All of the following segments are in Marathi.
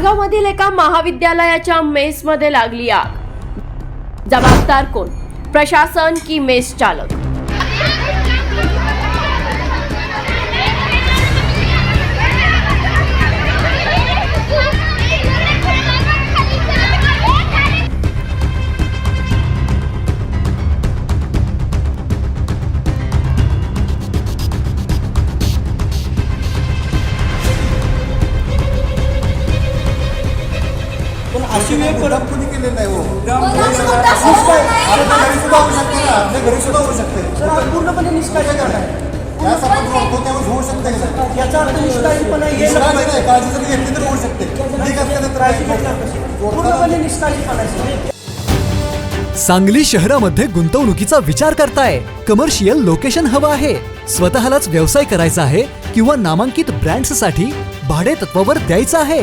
तासगावमधील एका महाविद्यालयाच्या मेसमध्ये लागली आग. जबाबदार कोण? प्रशासन की मेस चालक? अशी वेळ मुद्दाम कोणी केलेलं नाही हो. आपल्या आपल्या घरी सुद्धा होऊ शकते ना. आपल्या घरी सुद्धा होऊ शकते. पूर्णपणे निष्काळजी आहे. या आपण होतो त्यावेळेस होऊ शकते का नाही? याचा अर्थ निष्काळजीपणा हे निष्काळजी नाही, काळजी जरी घेतली तर होऊ शकते. ठीक असते तर काळजी घेतल्यावर कशी? पूर्णपणे निष्काळजीपणा आहे. सांगली शहरामध्ये गुंतवणुकीचा विचार करताय. कमर्शियल लोकेशन हवं आहे. स्वतःलाच व्यवसाय करायचा आहे किंवा नामांकित ब्रँड्ससाठी भाडे तत्वावर द्यायचं आहे.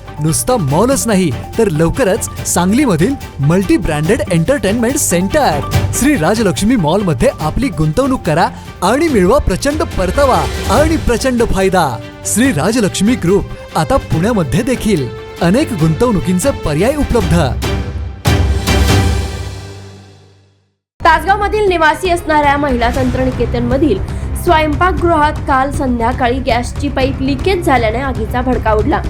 नुसता मॉलच नाही तर लवकरच सांगलीमधील multi branded entertainment centre. Shri Rajlakshmi मॉलमध्ये आपली गुंतवणूक करा आणि मिळवा प्रचंड परतावा आणि प्रचंड फायदा. श्री राजलक्ष्मी ग्रुप आता पुण्यामध्ये देखील अनेक गुंतवणुकींचे पर्याय उपलब्ध. तासगावमधील निवासी असणाऱ्या महिला तंत्रनिकेतनमधील स्वयंपाकगृहात काल संध्याकाळी गॅसची पाईप लिकेज झाल्याने आगीचा भडका उडला.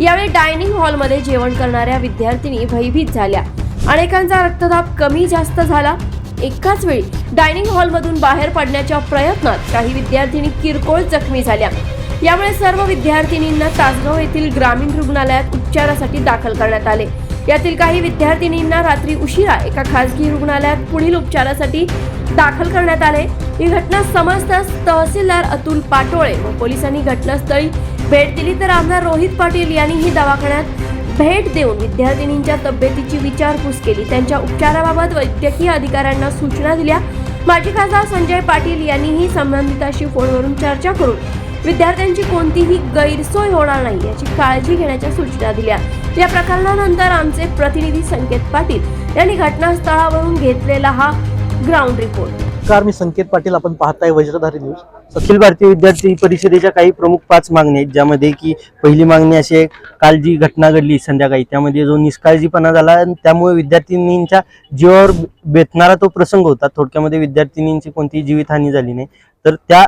यावेळी डायनिंग हॉलमध्ये जेवण करणाऱ्या विद्यार्थिनी भयभीत झाल्या. अनेकांचा रक्तदाब कमी जास्त झाला. एकाच वेळी डायनिंग हॉलमधून बाहेर पडण्याच्या प्रयत्नात काही विद्यार्थिनी किरकोळ जखमी झाल्या. यामुळे सर्व विद्यार्थिनींना तासगाव येथील ग्रामीण रुग्णालयात उपचारासाठी दाखल करण्यात आले. यातील काही विद्यार्थिनींना रात्री उशिरा एका खासगी रुग्णालयात पुढील उपचारासाठी दाखल करण्यात आले. ही घटना समजताच तहसीलदार अतुल पाटोळे व पोलिसांनी घटनास्थळी भेट दिली तर आमदार रोहित पाटील यांनीही दवाखान्यात भेट देऊन विद्यार्थिनींच्या तब्येतीची विचारपूस केली. त्यांच्या उपचाराबाबत वैद्यकीय अधिकाऱ्यांना सूचना दिल्या. माजी खासदार संजय पाटील यांनीही संबंधिताशी फोनवरून चर्चा करून विद्यार्थ्यांची कोणतीही गैरसोय होणार नाही याची काळजी घेण्याच्या सूचना दिल्या. या प्रकरणानंतर आमचे प्रतिनिधी संकेत पाटील यांनी घटनास्थळावरून घेतलेला हा ग्राउंड रिपोर्ट नमस्कार मी संकेत पाटील. आपण पाहताय वज्रधारी न्यूज. अखिल भारतीय विद्यार्थी परिषदेच्या काही प्रमुख पाच मागण्या आहेत ज्यामध्ये की पहिली मागणी अशी आहे काल जी घटना घडली संध्याकाळी त्यामध्ये जो निष्काळजीपणा झाला आणि त्यामुळे विद्यार्थिनींच्या जीवावर बेतणारा तो प्रसंग होता. थोडक्यामध्ये विद्यार्थिनींची कोणतीही जीवितहानी झाली नाही. तर त्या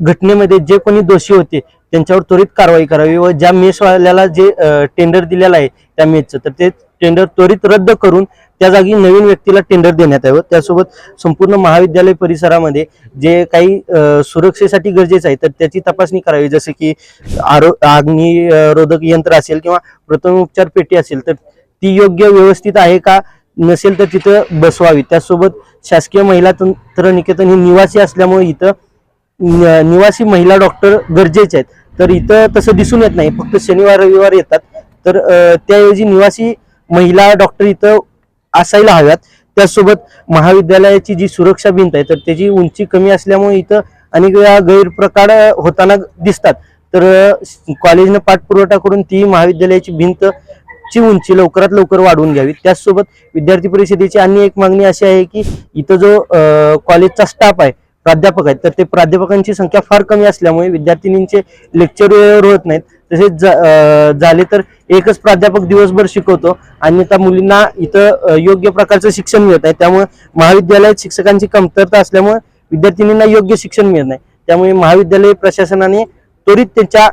घटनेमध्ये जे कोणी दोषी होते त्यांच्यावर त्वरित कारवाई करावी व ज्या मेसवाल्याला जे टेंडर दिलेलं आहे त्या मेसचं तर ते टेंडर त्वरित रद्द करून त्या जागी नवीन व्यक्तीला टेंडर देण्यात यावं. त्यासोबत संपूर्ण महाविद्यालय परिसरामध्ये जे काही सुरक्षेसाठी गरजेचं आहे तर त्याची तपासणी करावी. जसे की आरो अग्निरोधक रोधक यंत्र असेल किंवा प्रथमोपचार पेटी असेल तर ती योग्य व्यवस्थित आहे का नसेल तर तिथं बसवावी. त्यासोबत शासकीय महिला तंत्र निकेतन ही निवासी असल्यामुळे इथं निवासी महिला डॉक्टर गरजेचे आहेत. तर इथं तसं दिसून येत नाही. फक्त शनिवार रविवार येतात. तर त्याऐवजी निवासी महिला डॉक्टर इथं असायला हव्यात. त्याचसोबत महाविद्यालयाची जी सुरक्षा भिंत आहे तर त्याची उंची कमी असल्यामुळे इथं अनेक वेळा गैरप्रकार होताना दिसतात. तर कॉलेजनं पाठपुरवठा करून ती महाविद्यालयाची भिंत ची उंची लवकरात लवकर वाढवून घ्यावी. त्याचसोबत विद्यार्थी परिषदेची अन्य एक मागणी अशी आहे की इथं जो कॉलेजचा स्टाफ आहे प्राध्यापक आहेत तर ते प्राध्यापकांची संख्या फार कमी असल्यामुळे विद्यार्थिनींचे लेक्चर वेळेवर होत नाहीत. तसेच जा- झाले तर एकच प्राध्यापक दिवसभर शिकवतो. आणि त्या मुलींना इथं योग्य प्रकारचं शिक्षण मिळत नाही. त्यामुळे महाविद्यालयात शिक्षकांची कमतरता असल्यामुळे विद्यार्थिनींना योग्य शिक्षण मिळत नाही. त्यामुळे महाविद्यालय प्रशासनाने त्वरित त्यांच्या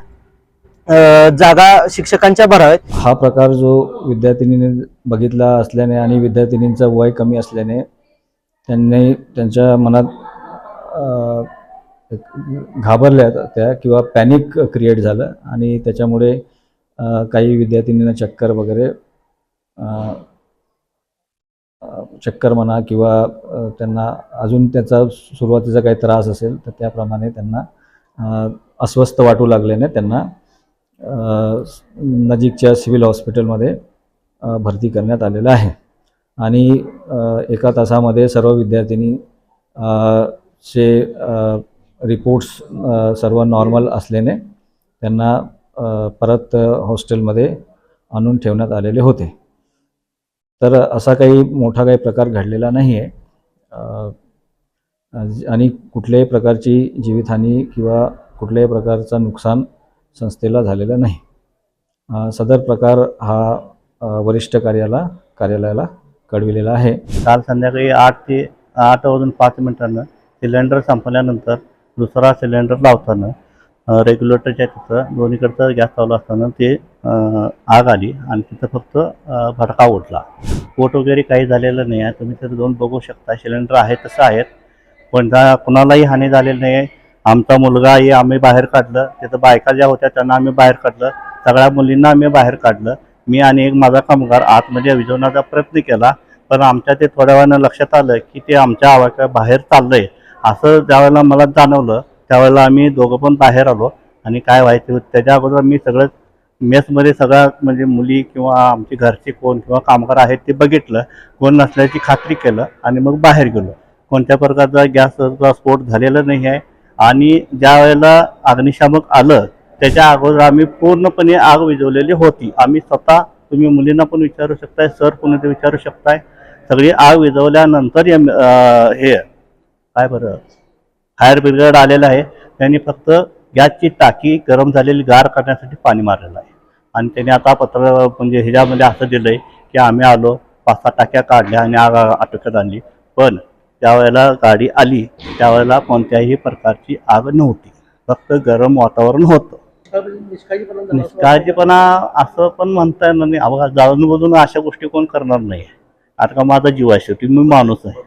जागा शिक्षकांच्या भराव्यात. हा प्रकार जो विद्यार्थिनीने बघितला असल्याने आणि विद्यार्थिनींचा वय कमी असल्याने त्यांनी त्यांच्या मनात घाबरल्या त्या किंवा पॅनिक क्रिएट झालं आणि त्याच्यामुळे काही विद्यार्थिनींना चक्कर वगैरे चक्कर म्हणा किंवा त्यांना अजून त्याचा सुरुवातीचा काही त्रास असेल तर त्याप्रमाणे त्यांना अस्वस्थ वाटू लागल्याने त्यांना नजीकच्या सिव्हिल हॉस्पिटलमध्ये भरती करण्यात आलेलं आहे. आणि एका तासामध्ये सर्व विद्यार्थिनी चे रिपोर्ट्स सर्व नॉर्मल असल्याने त्यांना परत हॉस्टेलमध्ये आणून ठेवण्यात आलेले होते. तर असा काही मोठा काही प्रकार घडलेला नाही आहे आणि कुठल्याही प्रकारची जीवितहानी किंवा कुठल्याही प्रकारचं नुकसान संस्थेला झालेलं नाही. सदर प्रकार हा वरिष्ठ कार्याला कार्यालयाला कळविलेला आहे. काल संध्याकाळी आठ ते आठ वाजून पाच मिनिटांना सिलेंडर संपल्यानंतर दुसरा सिलेंडर लावताना रेग्युलेटरच्या तिथं दोन्हीकडचं गॅस चालू असताना ते आग आली आणि तिथं फक्त भडका उठला पोट वगैरे काही झालेलं नाही आहे. तुम्ही तिथं दोन बघू शकता. सिलेंडर आहे तसं आहेत. पण त्या कुणालाही हानी झालेली नाही. आहे आमचा मुलगा हे आम्ही बाहेर काढलं. तिथं बायका ज्या होत्या त्यांना आम्ही बाहेर काढलं. सगळ्या मुलींना आम्ही बाहेर काढलं. मी आणि एक माझा कामगार आतमध्ये विजवण्याचा प्रयत्न केला. पण आमच्या ते थोड्या वेळानं लक्षात आलं की ते आमच्या आवाक्या बाहेर चाललंय. असं ज्यावेळेला मला जाणवलं त्यावेळेला आम्ही दोघं पण बाहेर आलो आणि काय व्हायचं होतं त्याच्या अगोदर मी सगळं मेसमध्ये सगळ्या म्हणजे मुली किंवा आमचे घरचे कोण किंवा कामगार आहेत ते बघितलं कोण नसल्याची खात्री केलं आणि मग बाहेर गेलो. कोणत्या प्रकारचा गॅसचा स्फोट झालेला नाही आहे आणि ज्या वेळेला अग्निशामक आलं त्याच्या अगोदर आम्ही पूर्णपणे आग विझवलेली होती. आम्ही स्वतः तुम्ही मुलींना पण विचारू शकताय सर कोणी ते विचारू शकताय. सगळी आग विझवल्यानंतर हे काय बरं? फायर ब्रिगेड आलेलं आहे. त्यांनी फक्त गॅसची टाकी गरम झालेली गार करण्यासाठी पाणी मारलेलं आहे. आणि त्यांनी आता पत्र म्हणजे ह्याच्यामध्ये असं दिलं आहे की आम्ही आलो पाच सहा टाक्या काढल्या आणि आग आटोक्यात आणली. पण ज्यावेळेला गाडी आली त्यावेळेला कोणत्याही प्रकारची आग नव्हती. फक्त गरम वातावरण होतं. निष्काळजीपणा असं पण म्हणता येणार नाही. अबघा जाणून बघून अशा गोष्टी कोण करणार नाही. आता का माझा जीव आहे शेवटी. मी माणूस आहे.